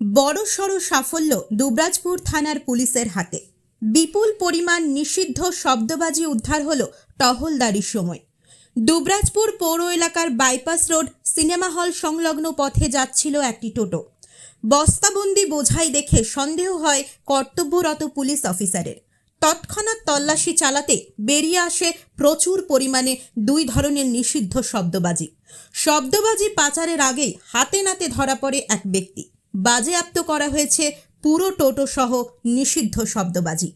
বড় সড় সাফল্য দুবরাজপুর থানার পুলিশের হাতে। বিপুল পরিমাণ নিষিদ্ধ শব্দবাজি উদ্ধার হল টহলদারির সময়। দুবরাজপুর পৌর এলাকার বাইপাস রোড সিনেমা হল সংলগ্ন পথে যাচ্ছিল একটি টোটো। বস্তাবন্দি বোঝাই দেখে সন্দেহ হয় কর্তব্যরত পুলিশ অফিসারের। তৎক্ষণাৎ তল্লাশি চালাতে বেরিয়ে আসে প্রচুর পরিমাণে দুই ধরনের নিষিদ্ধ শব্দবাজি। শব্দবাজি পাচারের আগেই হাতে নাতে ধরা পড়ে এক ব্যক্তি। বাজেয়াপ্ত করা হয়েছে পুরো টোটো সহ নিষিদ্ধ শব্দবাজি।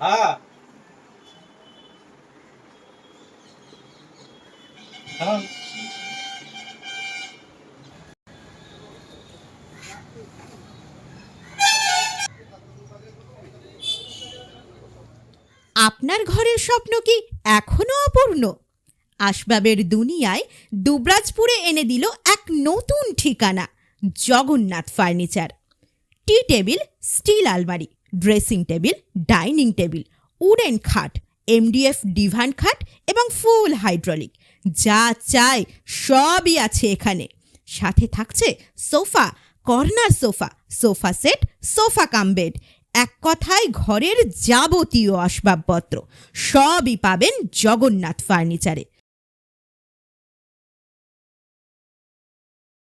হ্যাঁ। আপনার ঘরের স্বপ্ন কি এখনও অপূর্ণ? আসবাবের দুনিয়ায় দুবরাজপুরে এনে দিল এক নতুন ঠিকানা, Jagannath furniture. Tea table, steel আলমারি, dressing table, dining table, wooden খাট এমডিএফ ডিভান খাট এবং ফুল হাইড্রোলিক। যা চাই সবই আছে এখানে। সাথে থাকছে sofa, corner sofa sofa set, sofa cum bed. এক কথায় ঘরের যাবতীয় আসবাবপত্র। সবই পাবেন জগন্নাথ ফার্নিচারে।